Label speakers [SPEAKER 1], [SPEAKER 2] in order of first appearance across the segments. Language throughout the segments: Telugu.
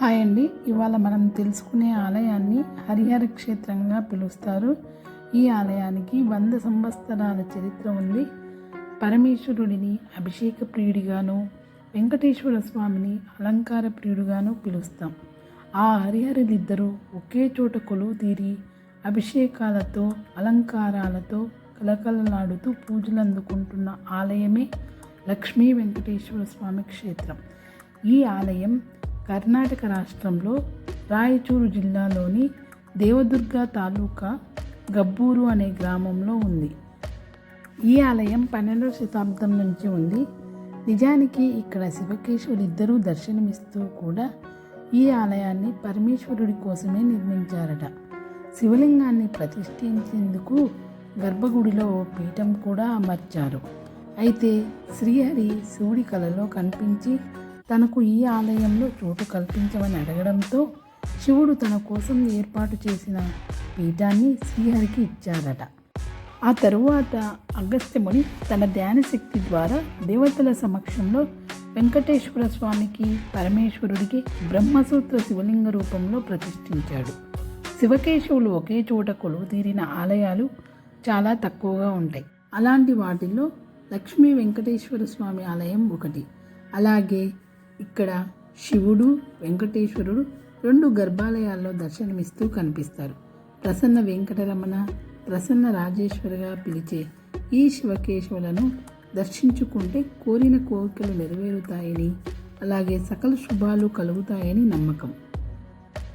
[SPEAKER 1] హాయ్ అండి. ఇవాళ మనం తెలుసుకునే ఆలయాన్ని హరిహర క్షేత్రంగా పిలుస్తారు. ఈ ఆలయానికి వంద సంవత్సరాల చరిత్ర ఉంది. పరమేశ్వరుడిని అభిషేక ప్రియుడిగాను వెంకటేశ్వర స్వామిని అలంకార ప్రియుడిగాను పిలుస్తాం. ఆ హరిహరులిద్దరూ ఒకే చోట కొలువు తీరి అభిషేకాలతో అలంకారాలతో కలకలలాడుతూ పూజలు అందుకుంటున్న ఆలయమే లక్ష్మీ వెంకటేశ్వర స్వామి క్షేత్రం. ఈ ఆలయం కర్ణాటక రాష్ట్రంలో రాయచూరు జిల్లాలోని దేవదుర్గ తాలూకా గబ్బూరు అనే గ్రామంలో ఉంది. ఈ ఆలయం పన్నెండవ శతాబ్దం నుంచి ఉంది. నిజానికి ఇక్కడ శివకేశ్వరు ఇద్దరూ దర్శనమిస్తూ కూడా ఈ ఆలయాన్ని పరమేశ్వరుడి కోసమే నిర్మించారట. శివలింగాన్ని ప్రతిష్ఠించేందుకు గర్భగుడిలో ఓ పీఠం కూడా అమర్చారు. అయితే శ్రీహరి శివుడి కలలో కనిపించి తనకు ఈ ఆలయంలో చోటు కల్పించమని అడగడంతో శివుడు తన కోసం ఏర్పాటు చేసిన పీఠాన్ని శ్రీహరికి ఇచ్చారట. ఆ తరువాత అగస్త్యముని తన ధ్యాన శక్తి ద్వారా దేవతల సమక్షంలో వెంకటేశ్వర స్వామికి పరమేశ్వరుడికి బ్రహ్మసూత్ర శివలింగ రూపంలో ప్రతిష్ఠించాడు. శివకేశవులు ఒకే చోట కొలువు తీరిన ఆలయాలు చాలా తక్కువగా ఉంటాయి. అలాంటి వాటిల్లో లక్ష్మీ వెంకటేశ్వర స్వామి ఆలయం ఒకటి. అలాగే ఇక్కడ శివుడు వెంకటేశ్వరుడు రెండు గర్భాలయాల్లో దర్శనమిస్తూ కనిపిస్తారు. ప్రసన్న వెంకటరమణ ప్రసన్న రాజేశ్వరిగా పిలిచే ఈ శివకేశవులను దర్శించుకుంటే కోరిన కోరికలు నెరవేరుతాయని అలాగే సకల శుభాలు కలుగుతాయని నమ్మకం.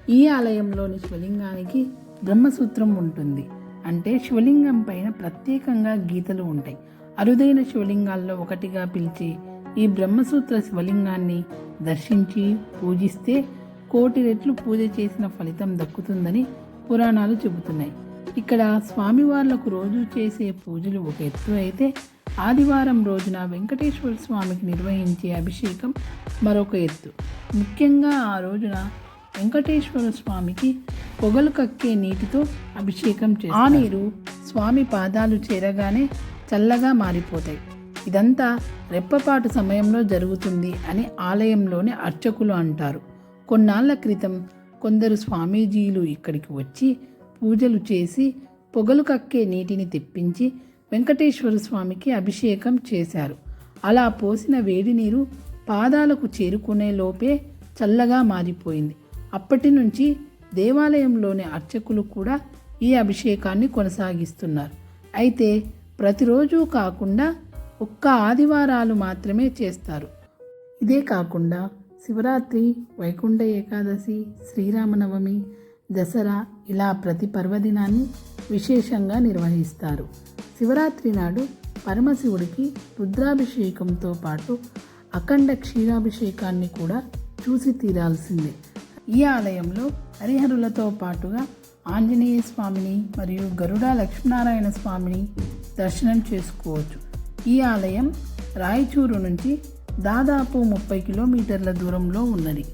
[SPEAKER 1] ఈ ఆలయంలోని శివలింగానికి బ్రహ్మసూత్రం ఉంటుంది. అంటే శివలింగం పైన ప్రత్యేకంగా గీతలు ఉంటాయి. అరుదైన శివలింగాల్లో ఒకటిగా పిలిచే ఈ బ్రహ్మసూత్ర శివలింగాన్ని దర్శించి పూజిస్తే కోటి రెట్లు పూజ చేసిన ఫలితం దక్కుతుందని పురాణాలు చెబుతున్నాయి. ఇక్కడ స్వామివార్లకు రోజు చేసే పూజలు ఒక ఎత్తు అయితే ఆదివారం రోజున వెంకటేశ్వర స్వామికి నిర్వహించే అభిషేకం మరొక ఎత్తు. ముఖ్యంగా ఆ రోజున వెంకటేశ్వర స్వామికి పొగలు కక్కే నీటితో అభిషేకం చేస్తారు. ఆ నీరు స్వామి పాదాలు చేరగానే చల్లగా మారిపోతాయి. ఇదంతా రెప్పపాటు సమయంలో జరుగుతుంది అని ఆలయంలోని అర్చకులు అంటారు. కొన్నాళ్ళ క్రితం కొందరు స్వామీజీలు ఇక్కడికి వచ్చి పూజలు చేసి పొగలు కక్కే నీటిని తెప్పించి వెంకటేశ్వర స్వామికి అభిషేకం చేశారు. అలా పోసిన వేడి నీరు పాదాలకు చేరుకునే లోపే చల్లగా మారిపోయింది. అప్పటి నుంచి దేవాలయంలోని అర్చకులు కూడా ఈ అభిషేకాన్ని కొనసాగిస్తున్నారు. అయితే ప్రతిరోజు కాకుండా ఒక్క ఆదివారాలు మాత్రమే చేస్తారు. ఇదే కాకుండా శివరాత్రి వైకుంఠ ఏకాదశి శ్రీరామనవమి దసరా ఇలా ప్రతి పర్వదినాన్ని విశేషంగా నిర్వహిస్తారు. శివరాత్రి నాడు పరమశివుడికి రుద్రాభిషేకంతో పాటు అఖండ క్షీరాభిషేకాన్ని కూడా చూసి తీరాల్సిందే. ఈ ఆలయంలో హరిహరులతో పాటుగా ఆంజనేయ స్వామిని మరియు గరుడ లక్ష్మీనారాయణ స్వామిని దర్శనం చేసుకోవచ్చు. ఈ ఆలయం రాయచూరు నుంచి దాదాపు ముప్పై కిలోమీటర్ల దూరంలో ఉన్నది.